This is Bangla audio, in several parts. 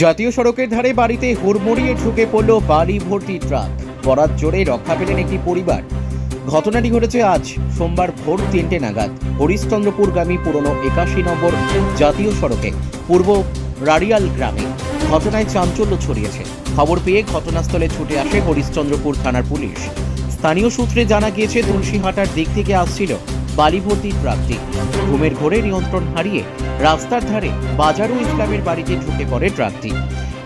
জাতীয় সড়কের ধারে বাড়িতে হুড়মুড়িয়ে ঢুকে পড়ল বাড়ি ভর্তি ট্রাক। বরাত জোরে রক্ষা পেলেন একটি পরিবার। ঘটনাটি ঘটেছে আজ সোমবার ভোর তিনটে নাগাদ। হরিশ্চন্দ্রপুরগামী পুরনো একাশি নম্বর জাতীয় সড়কে, পূর্ব রাড়িয়াল গ্রামে। ঘটনায় চাঞ্চল্য ছড়িয়েছে। খবর পেয়ে ঘটনাস্থলে ছুটে আসে হরিশ্চন্দ্রপুর থানার পুলিশ। স্থানীয় সূত্রে জানা গিয়েছে, তুলসীহাটার দিক থেকে আসছিল বালি ট্রাকটি ঘুমের ঘোরে নিয়ন্ত্রণ হারিয়ে রাস্তার ধারে বাজারু ইসলামের বাড়িতে ঢুকে পড়ে ট্রাকটি।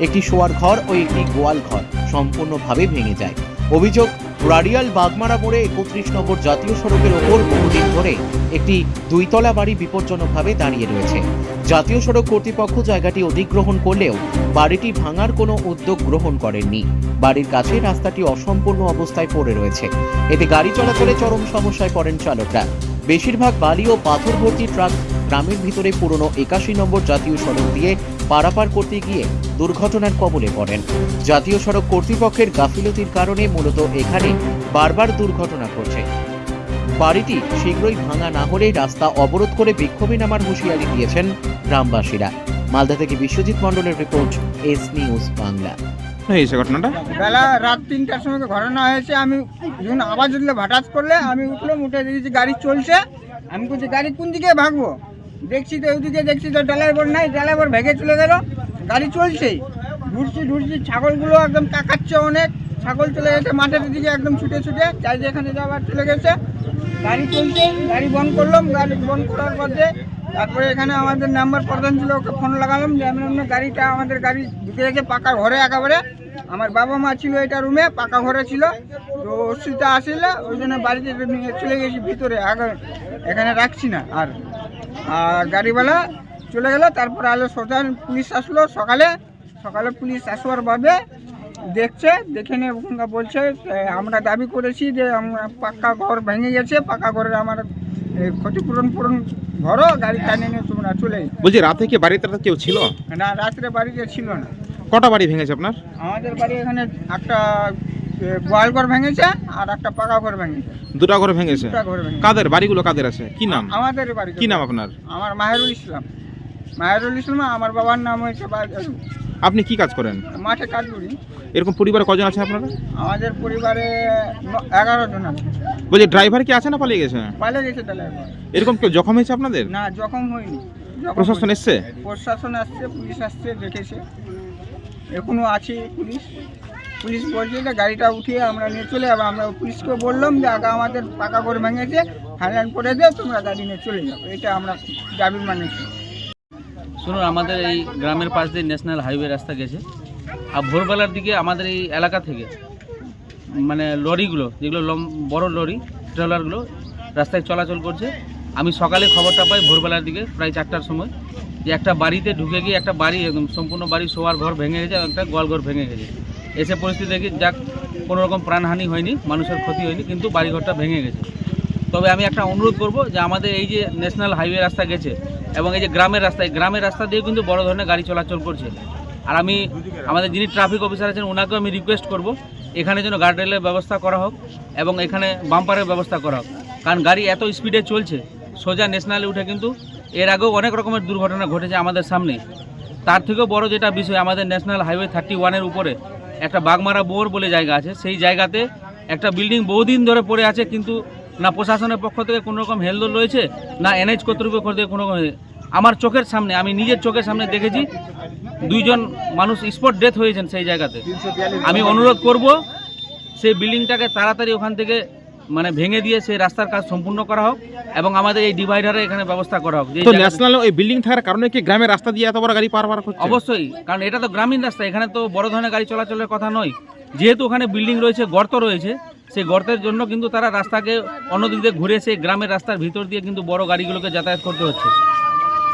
একটি শোয়ার ঘর ও একটি গোয়াল ঘর সম্পূর্ণভাবে ভেঙে যায়। অভিযোগ, রাডিয়াল বাগমারা মোড়ে একত্রিশ নম্বর জাতীয় সড়কের ওপর বহুদিন ধরে একটি দুইতলা বাড়ি বিপজ্জনকভাবে দাঁড়িয়ে রয়েছে। জাতীয় সড়ক কর্তৃপক্ষ জায়গাটি অধিগ্রহণ করলেও বাড়িটি ভাঙার কোনো উদ্যোগ গ্রহণ করেননি। বাড়ির কাছে রাস্তাটি অসম্পূর্ণ অবস্থায় পড়ে রয়েছে। এতে গাড়ি চলাচলে চরম সমস্যায় পড়েন চালকরা। বেশিরভাগ বালি ও পাথর ভর্তি ট্রাক গ্রামের ভিতরে পুরনো একাশি নম্বর জাতীয় সড়ক দিয়ে পারাপার করতে গিয়ে দুর্ঘটনার কবলে পড়েন। জাতীয় সড়ক কর্তৃপক্ষের গাফিলতির কারণে মূলত এখানে বারবার দুর্ঘটনা ঘটছে। বাড়িটি শীঘ্রই ভাঙা না হলে রাস্তা অবরোধ করে বিক্ষোভে নামার হুঁশিয়ারি দিয়েছেন গ্রামবাসীরা। মালদা থেকে বিশ্বজিৎ মণ্ডলের রিপোর্ট, এস নিউজ বাংলা। হয়েছে ঘটনাটা? বেলা রাত তিনটার সময় ঘটনা হয়েছে, আমি যখন আওয়াজ উঠলে হঠাৎ করলে, আমি উঠলাম, উঠে দেখেছি গাড়ি চলছে। আমি বলছি, গাড়ি কোন দিকে ভাগবো? দেখছি তো ওইদিকে, দেখছি তো ড্রাইভার নাই, ড্রাইভার ভেঙে চলে গেল, গাড়ি চলছেই। ঘুরছি ঘুরছি, ছাগলগুলো একদম কাকাচ্ছে অনেক, ছাগল চলে গেছে, মাঠের দিকে একদম ছুটে ছুটে, চাই যেখানে যাওয়ার চলে গেছে। গাড়ি চলছে, গাড়ি বন্ধ করলাম, গাড়ি বন্ধ করার পরে তারপরে এখানে আমাদের নাম্বার প্রধান ছিল, ওকে ফোন লাগালাম, যে আমি গাড়িটা আমাদের গাড়ি ঢুকে গেছে পাকা ঘরে একেবারে। আমার বাবা মা ছিল এটা রুমে পাকা ঘরে ছিল। তো ওষুধটা আসলে, ওই জন্য বাড়িতে নিয়ে চলে গেছি, ভিতরে আগে এখানে রাখছি না আর। আর গাড়িওয়ালা চলে গেল, তারপর আলো সোজা পুলিশ আসলো সকালে। সকালে পুলিশ আসবার ভাবে দেখছে, দেখে নিয়ে ওখানকার বলছে আমরা দাবি করেছি যে আমরা পাক্কা ঘর ভেঙে গেছে, পাকা ঘরের আমার ক্ষতিপূরণ পূরণ ঘরও গাড়ি টানিয়ে নিয়ে তোমরা চলে বলছি রাতে কি বাড়িতে কেউ ছিল? না রাত্রে বাড়িতে ছিল না। কটা বাড়ি ভেঙেছে আপনার? আমাদের বাড়ি এখানে একটা গোয়াল ঘর ভেঙেছে আর একটা পাকা ঘর ভেঙেছে। দুটা ঘরে ভেঙেছে? কাদের? বাড়িগুলো কাদের আছে? কি নাম? আমাদের বাড়ি কি নাম আপনার? আমার মাহেরুল ইসলাম। মাহেরুল ইসলাম আমার বাবার নাম হয়েছে আপনি কি কাজ করেন? মাঠে কাজ করি। এরকম পরিবারে কজন আছে আপনারা? আমাদের পরিবারে এগারো জন আছে। বলছি ড্রাইভার কি আছে না পালিয়ে গেছে? পালিয়ে গেছে ড্রাইভার এরকম কেউ জখম হয়েছে আপনাদের? না জখম হয়নি। প্রশাসন। এসছে? প্রশাসন আসছে পুলিশ আসছে দেখেছে। এখনও আছে পুলিশ। পুলিশ বলছে যে গাড়িটা উঠিয়ে আমরা নিয়ে চলে যাব। আমরা পুলিশকে বললাম যে আগে আমাদের পাকা করে ভেঙেছে ফাইনাল করে দিয়ে তোমরা গাড়ি নিয়ে চলে যাব এটা আমরা দাবি মানেছি। শুনুন আমাদের এই গ্রামের পাশ দিয়ে ন্যাশনাল হাইওয়ে রাস্তা গেছে। আর ভোরবেলার দিকে আমাদের এই এলাকা থেকে মানে লরিগুলো, যেগুলো লম, বড় লরি, ট্রেলারগুলো রাস্তায় চলাচল করছে। আমি সকালে খবরটা পাই ভোরবেলার দিকে, প্রায় চারটার সময়, যে একটা বাড়িতে ঢুকে গিয়ে একটা বাড়ি, একদম সম্পূর্ণ বাড়ি, শোয়ার ঘর ভেঙে গেছে, একটা গোয়াল ঘর ভেঙে গেছে। এসে পরিস্থিতি দেখি, যাক কোনো রকম প্রাণহানি হয়নি, মানুষের ক্ষতি হয়নি, কিন্তু বাড়িঘরটা ভেঙে গেছে। তবে আমি একটা অনুরোধ করব যে আমাদের এই যে ন্যাশনাল হাইওয়ে রাস্তা গেছে, এবং এই যে গ্রামের রাস্তা, এই গ্রামের রাস্তা দিয়ে কিন্তু বড় ধরনের গাড়ি চলাচল করছে। আর আমি, আমাদের যিনি ট্রাফিক অফিসার আছেন ওনাকেও আমি রিকোয়েস্ট করব এখানে যেন গার্ডরেলের ব্যবস্থা করা হোক এবং এখানে বাম্পারের ব্যবস্থা করা হোক। কারণ গাড়ি এত স্পিডে চলছে, সোজা ন্যাশনালে উঠে কিন্তু এর আগেও অনেক রকমের দুর্ঘটনা ঘটেছে আমাদের সামনে। তার থেকেও বড় যেটা বিষয়, আমাদের ন্যাশনাল হাইওয়ে থার্টি ওয়ানের উপরে একটা বাগমারা বোর বলে জায়গা আছে। সেই জায়গাতে একটা বিল্ডিং বহুদিন ধরে পড়ে আছে, কিন্তু না প্রশাসনের পক্ষ থেকে কোনো রকম হেলদোল রয়েছে, না এনএইচ কর্তৃপক্ষ থেকে কোনো আমার চোখের সামনে আমি নিজের চোখের সামনে দেখেছি দুইজন মানুষ স্পট ডেথ হয়েছেন সেই জায়গাতে। আমি অনুরোধ করব সেই বিল্ডিংটাকে তাড়াতাড়ি ওখান থেকে মানে ভেঙে দিয়ে সেই রাস্তার কাজ সম্পূর্ণ করা হোক এবং আমাদের এই ডিভাইডারে এখানে ব্যবস্থা করা হোক। তো ন্যাশনাল ওই বিল্ডিং থাকার কারণে কি গ্রামের রাস্তা দিয়ে এত বড় গাড়ি পার পার করছে অবশ্যই কারণ এটা তো গ্রামীণ রাস্তা এখানে তো বড় ধরনের গাড়ি চলাচলের কথা নয়। যেহেতু ওখানে বিল্ডিং রয়েছে গর্ত রয়েছে সেই গর্তের জন্য কিন্তু তারা রাস্তাকে অন্যদিক দিয়ে ঘুরে সেই গ্রামের রাস্তার ভিতর দিয়ে কিন্তু বড় গাড়িগুলোকে যাতায়াত করতে হচ্ছে।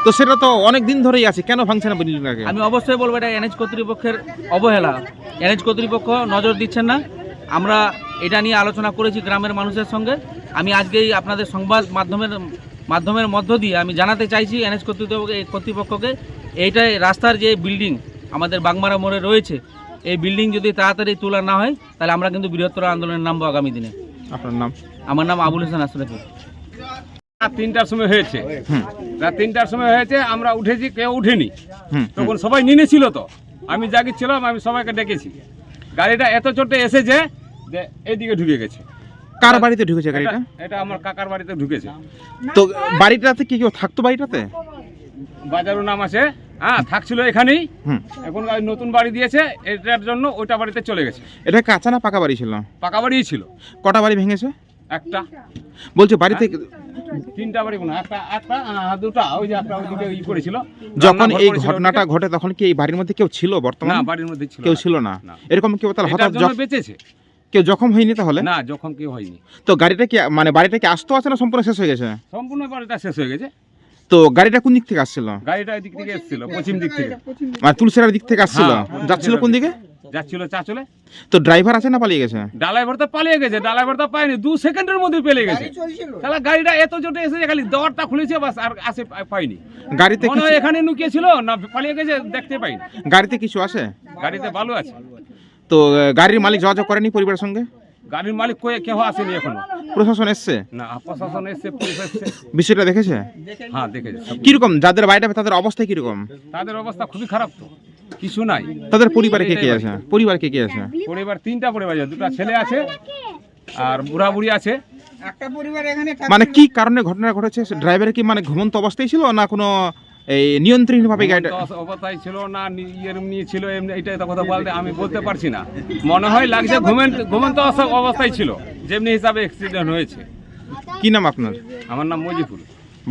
তো সেটা তো অনেক দিন ধরেই আছে কেন ভাঙছে না বিল্ডিংটাকে আমি অবশ্যই বলব এটা এনএচ কর্তৃপক্ষের অবহেলা। এনএচ কর্তৃপক্ষ নজর দিচ্ছেন না। আমরা এটা নিয়ে আলোচনা করেছি গ্রামের মানুষের সঙ্গে। আমি আজকেই আপনাদের সংবাদ মাধ্যমের মাধ্যমের মধ্য দিয়ে আমি জানাতে চাইছি এনএচ কর্তৃপক্ষ কর্তৃপক্ষকে এইটাই রাস্তার যে বিল্ডিং আমাদের বাগমারা মোড়ে রয়েছে এই বিল্ডিং যদি তাড়াতাড়ি তোলা না হয় তাহলে আমরা কিন্তু বৃহত্তর আন্দোলনের নামবো আগামী দিনে। আপনার নাম? আমার নাম আবুল হাসান রাত তিনটার সময় হয়েছে। রাত তিনটার সময় হয়েছে আমরা উঠেছি কেউ উঠেনি। তখন সবাই নিনে ছিল তো। আমি জাগিয়েছিলাম আমি সবাইকে ডেকেছি। গাড়িটা এত চোটে এসেছে যে এইদিকে ঢুকে গেছে। কার বাড়িতে ঢুকেছে গাড়িটা? এটা- আমার কাকার বাড়িতে ঢুকেছে। তো বাড়িটাতে কি কেউ থাকতো বাড়িটাতে? বাজারও নাম আছে। হ্যাঁ থাকছিল এখানেই। এখন নতুন বাড়ি দিয়েছে এটার জন্য ওইটা বাড়িতে চলে গেছে। এটা কাঁচা না পাকা বাড়ি ছিল? পাকা বাড়িই ছিল। কটা বাড়ি ভেঙেছে? একটা। বলছে বাড়িতে তিনটা বাড়ি কোনো একটা একটা দুটা ওই যে একটা ওইদিকে ই করেছিল। যখন এই ঘটনাটা ঘটে তখন কি এই বাড়ির মধ্যে কেউ ছিল না বর্তমানে বাড়ির মধ্যে ছিল কেউ ছিল না। এরকম কেউ তাহলে হঠাৎ বেঁচেছে। কেউ জখম হয়নি তাহলে? না যখন কেউ হয়নি। তো গাড়িটা কি মানে বাড়িটা কি আসতো আছে না সম্পূর্ণ শেষ হয়ে গেছে? সম্পূর্ণ বাড়িটা শেষ হয়ে গেছে। তো গাড়িটা কোন দিক থেকে আসছিল? গাড়িটা এদিক থেকে এসেছিল পশ্চিম দিক থেকে। মানে তুলসিরার দিক থেকে আসছিল? হ্যাঁ, যাচ্ছিল কোন দিকে? যাচ্ছিল চাচলে। তো ড্রাইভার আছে না পালিয়ে গেছে? ডালাইভার তো পালিয়ে গেছে ডালাইভার তো পায়নি দু সেকেন্ডের মধ্যে পেলে গেছে। তাহলে গাড়িটা এত জোটে এসেছে খালি দেওয়ারটা খুলেছে বাস আর আসে পাইনি গাড়িতে মনে কিছু এখানে লুকিয়ে ছিল না পালিয়ে গেছে দেখতে পাইনি। গাড়িতে কিছু আছে? গাড়িতে ভালো আছে। তো গাড়ির মালিক যোগাযোগ করেনি পরিবারের সঙ্গে? গাড়ির মালিক কয়ে কেউ আসেনি এখনও। প্রশাসন এসছে? না প্রশাসন এসছে পুলিশ এসছে। বিষয়টা দেখেছে? হ্যাঁ দেখেছে। কীরকম? যাদের বাড়িটা তাদের অবস্থা কীরকম? তাদের অবস্থা খুবই খারাপ তো। কিছু নাই। তাদের পরিবারে কে কে আছে? পরিবার কে কে আছে? পরিবার তিনটা পরিবার আছে দুটো ছেলে আছে আর বুড়া বুড়ি আছে। একটা পরিবার এখানে মানে কি কারণে ঘটনা ঘটেছে? ড্রাইভার কি মানে ঘুমন্ত অবস্থায় ছিল না কোনো এই নিয়ন্ত্রণ ভাবে গাড়িটা অবস্থায় ছিল না এমনি ছিল এমনি এইটা তো কথা বলতে আমি বলতে পারছি না। মনে হয় লাগছে ঘুমেন্ট ঘুমন্ত অবস্থায় ছিল যেমনি হিসাবে অ্যাক্সিডেন্ট হয়েছে। কি নাম আপনার? আমার নাম মজিফুল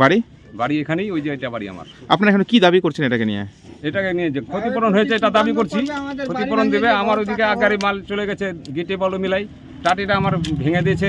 বাড়ি? বাড়ি এখানেই ওই যে এটা বাড়ি আমার। আপনার এখন কি দাবি করছেন এটাকে নিয়ে? এটাকে নিয়ে যে ক্ষতিপূরণ হয়েছে এটা দাবি করছি, ক্ষতিপূরণ দেবে, আমার ওইদিকে আগারি মাল চলে গেছে, গেটে বলো মিলাই, টাটিটা আমার ভেঙে দিয়েছে।